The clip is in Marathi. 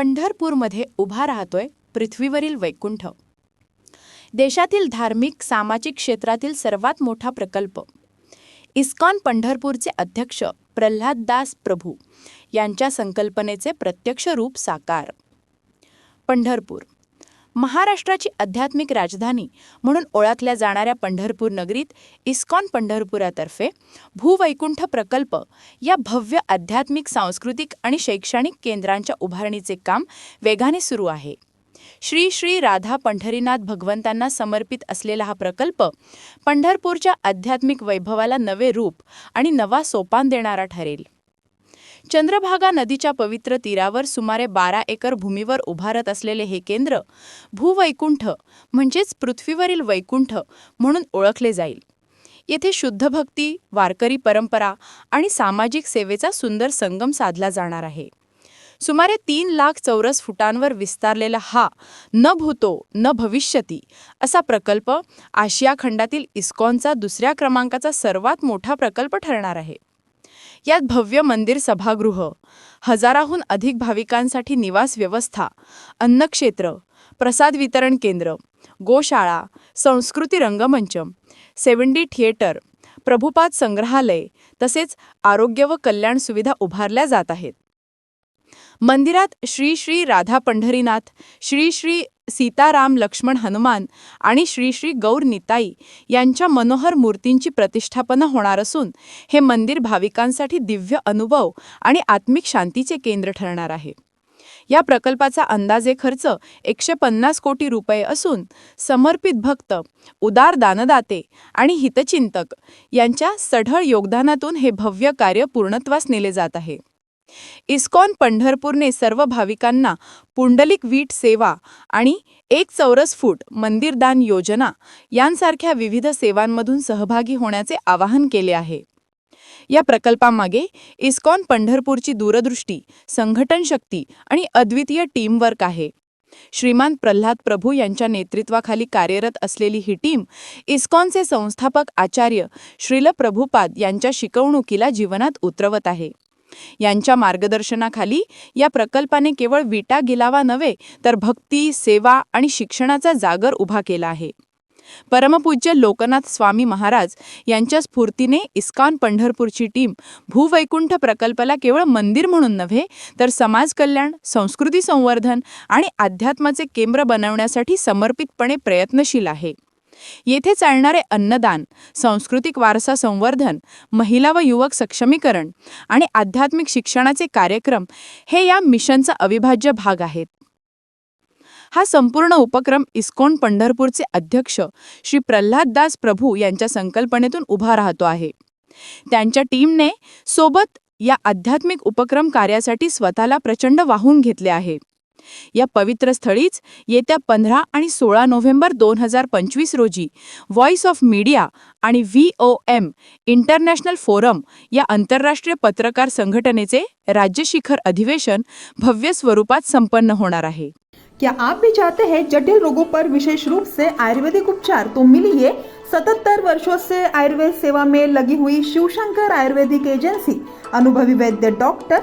पंढरपूरमध्ये उभा राहतोय पृथ्वीवरील वैकुंठ. देशातील धार्मिक सामाजिक क्षेत्रातील सर्वात मोठा प्रकल्प. इस्कॉन पंढरपूरचे अध्यक्ष प्रल्हाददास प्रभू यांच्या संकल्पनेचे प्रत्यक्ष रूप साकार. पंढरपूर महाराष्ट्राची आध्यात्मिक राजधानी म्हणून ओळखल्या जाणाऱ्या पंढरपूर नगरीत इस्कॉन पंढरपुरातर्फे भूवैकुंठ प्रकल्प या भव्य आध्यात्मिक सांस्कृतिक आणि शैक्षणिक केंद्रांच्या उभारणीचे काम वेगाने सुरू आहे. श्री श्री राधा पंढरीनाथ भगवंतांना समर्पित असलेला हा प्रकल्प पंढरपूरच्या आध्यात्मिक वैभवाला नवे रूप आणि नवा सोपान देणारा ठरेल. चंद्रभागा नदीच्या पवित्र तीरावर सुमारे बारा एकर भूमीवर उभारत असलेले हे केंद्र भूवैकुंठ म्हणजेच पृथ्वीवरील वैकुंठ म्हणून ओळखले जाईल. येथे शुद्ध भक्ती वारकरी परंपरा आणि सामाजिक सेवेचा सुंदर संगम साधला जाणार आहे. सुमारे तीन लाख चौरस फुटांवर विस्तारलेला हा न भूतो न भविष्यती असा प्रकल्प आशिया खंडातील इस्कॉनचा दुसऱ्या क्रमांकाचा सर्वात मोठा प्रकल्प ठरणार आहे. यात भव्य मंदिर सभागृह हजाराहून अधिक भाविकांसाठी निवास व्यवस्था अन्नक्षेत्र प्रसाद वितरण केंद्र गोशाळा संस्कृती रंगमंच सेवंडी थिएटर प्रभुपाद संग्रहालय तसेच आरोग्य व कल्याण सुविधा उभारल्या जात आहेत. मंदिरात श्री श्री राधा पंढरीनाथ श्री श्री सीताराम लक्ष्मण हनुमान आणि श्री श्री गौर निताई यांच्या मनोहर मूर्तींची प्रतिष्ठापना होणार असून हे मंदिर भाविकांसाठी दिव्य अनुभव आणि आत्मिक शांतीचे केंद्र ठरणार आहे. या प्रकल्पाचा अंदाजे खर्च एकशे पन्नास कोटी रुपये असून समर्पित भक्त उदार दानदाते आणि हितचिंतक यांच्या सढळ योगदानातून हे भव्य कार्य पूर्णत्वास नेले जात आहे. इस्कॉन पंढरपूरने सर्व भाविकांना पुंडलिक वीट सेवा आणि एक चौरस फूट मंदिरदान योजना यांसारख्या विविध सेवांमधून सहभागी होण्याचे आवाहन केले आहे. या प्रकल्पामागे इस्कॉन पंढरपूरची दूरदृष्टी संघटन शक्ती आणि अद्वितीय टीमवर्क आहे. श्रीमान प्रल्हाद प्रभू यांच्या नेतृत्वाखाली कार्यरत असलेली ही टीम इस्कॉनचे संस्थापक आचार्य श्रील प्रभुपाद यांच्या शिकवणुकीला जीवनात उतरवत आहे. यांच्या मार्गदर्शनाखाली या प्रकल्पाने केवळ विटा गिलावा नव्हे तर भक्ती सेवा आणि शिक्षणाचा जागर उभा केला आहे. परमपूज्य लोकनाथ स्वामी महाराज यांच्या स्फूर्तीने इस्कॉन पंढरपूरची टीम भूवैकुंठ प्रकल्पाला केवळ मंदिर म्हणून नव्हे तर समाज कल्याण संस्कृती संवर्धन आणि अध्यात्माचे केंद्र बनवण्यासाठी समर्पितपणे प्रयत्नशील आहे. येथे चालणारे अन्नदान सांस्कृतिक वारसा संवर्धन महिला व युवक सक्षमीकरण आणि आध्यात्मिक शिक्षणाचे कार्यक्रम हे या मिशनचा अविभाज्य भाग आहेत. हा संपूर्ण उपक्रम इस्कॉन पंढरपूरचे अध्यक्ष श्री प्रल्हाददास प्रभू यांच्या संकल्पनेतून उभा राहतो आहे. त्यांच्या टीमने सोबत या आध्यात्मिक उपक्रम कार्यासाठी स्वतःला प्रचंड वाहून घेतले आहे. या पवित्र स्थळीच येत्या पंधरा आणि सोळा नोव्हेंबर दोन हजार पंचवीस रोजी व्हॉइस ऑफ मीडिया आणि V O M international forum या आंतरराष्ट्रीय पत्रकार संघटनेचे राज्यशिखर अधिवेशन भव्य स्वरूपात संपन्न होणार आहे. क्या आप भी चाहते हैं जटिल रोगों पर विशेष रूप से आयुर्वेदिक उपचार तो मिलिए सतहत्तर वर्षों से आयुर्वेद सेवा में लगी हुई शिवशंकर आयुर्वेदिक एजेंसी अनुभवी वैद्य डॉक्टर